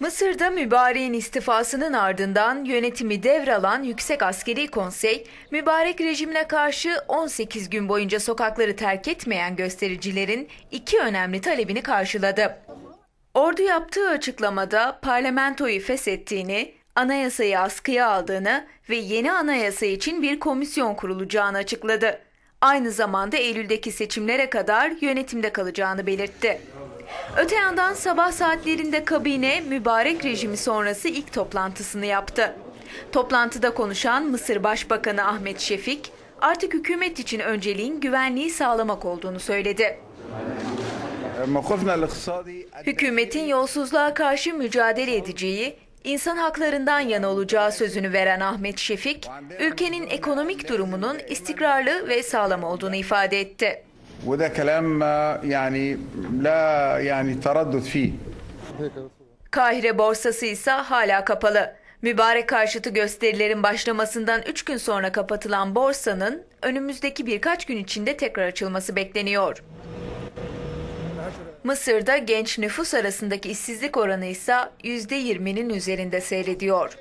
Mısır'da mübareğin istifasının ardından yönetimi devralan Yüksek Askeri Konsey, mübarek rejimine karşı 18 gün boyunca sokakları terk etmeyen göstericilerin iki önemli talebini karşıladı. Ordu yaptığı açıklamada parlamentoyu feshettiğini, anayasayı askıya aldığını ve yeni anayasa için bir komisyon kurulacağını açıkladı aynı zamanda Eylül'deki seçimlere kadar yönetimde kalacağını belirtti. Öte yandan sabah saatlerinde kabine mübarek rejimi sonrası ilk toplantısını yaptı. Toplantıda konuşan Mısır Başbakanı Ahmet Şefik, artık hükümet için önceliğin güvenliği sağlamak olduğunu söyledi. Hükümetin yolsuzluğa karşı mücadele edeceği, insan haklarından yana olacağı sözünü veren Ahmet Şefik, ülkenin ekonomik durumunun istikrarlı ve sağlam olduğunu ifade etti. وده كلام آه، يعني لا يعني تردد فيه Kahire borsası ise hala kapalı. Mübarek karşıtı gösterilerin başlamasından 3 gün sonra kapatılan borsanın önümüzdeki birkaç gün içinde tekrar açılması bekleniyor. Mısır'da genç nüfus arasındaki işsizlik oranı ise %20'nin üzerinde seyrediyor.